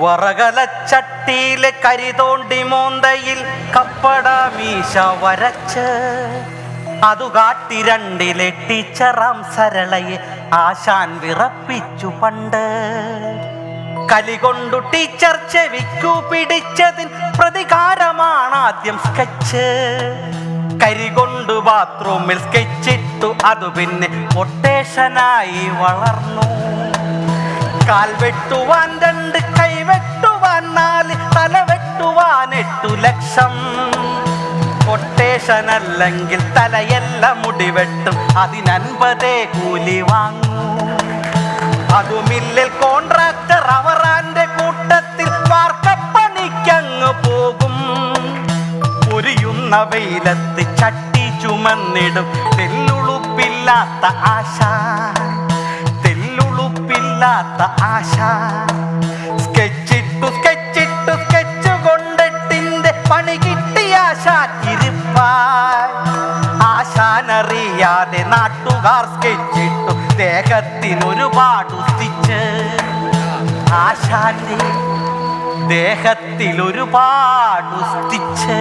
വറകലച്ചട്ടിയിലെ കരിതോണ്ടി മോന്തയിൽ കപ്പട മീശ വരച്ച്. അതു കാട്ടി രണ്ടിലെ ടീച്ചറാം സരളയെ ആശാൻ വിറപ്പിച്ചു പണ്ട്. കലികൊണ്ടു ടീച്ചർ ചെവിക്കു പിടിച്ചതിൻ പ്രതികാരമാണ് ആദ്യം സ്കെച്ച് കരികൊണ്ടു ബാത്റൂമിൽ സ്കെച്ചിട്ടു അതു പിന്നെ കൊട്ടേഷനായി വളർന്നു. കാൽവെട്ടുവാൻ രണ്ട് ലക്ഷം. കൊട്ടേഷൻ അല്ലെങ്കിൽ തലയെല്ലാം മുടി വെട്ടും അതിനൻപതേ കൂലി വാങ്ങൂ. അതുമില്ലിൽ കോൺട്രാക്ടർ അവറാന്റെ കൂട്ടത്തിൽ വാർക്കപ്പണിക്കങ്ങ് പോകും. പൊരിയുന്ന വെയിലത്ത് ചട്ടി ചുമന്നിടും. തെല്ലുളുപ്പില്ലാത്ത ആശ തെല്ലുളുപ്പില്ലാത്ത ആശ കിട്ടിയ ആശാക്കിരിപ്പായി ആശാനറിയാതെ നാട്ടുകാർ സ്കെച്ചിട്ടു ദേഹത്തിനൊരുപാട് സ്റ്റിച്ച് ആശാന്റെ ദേഹത്തിൽ ഒരുപാട് സ്റ്റിച്ച്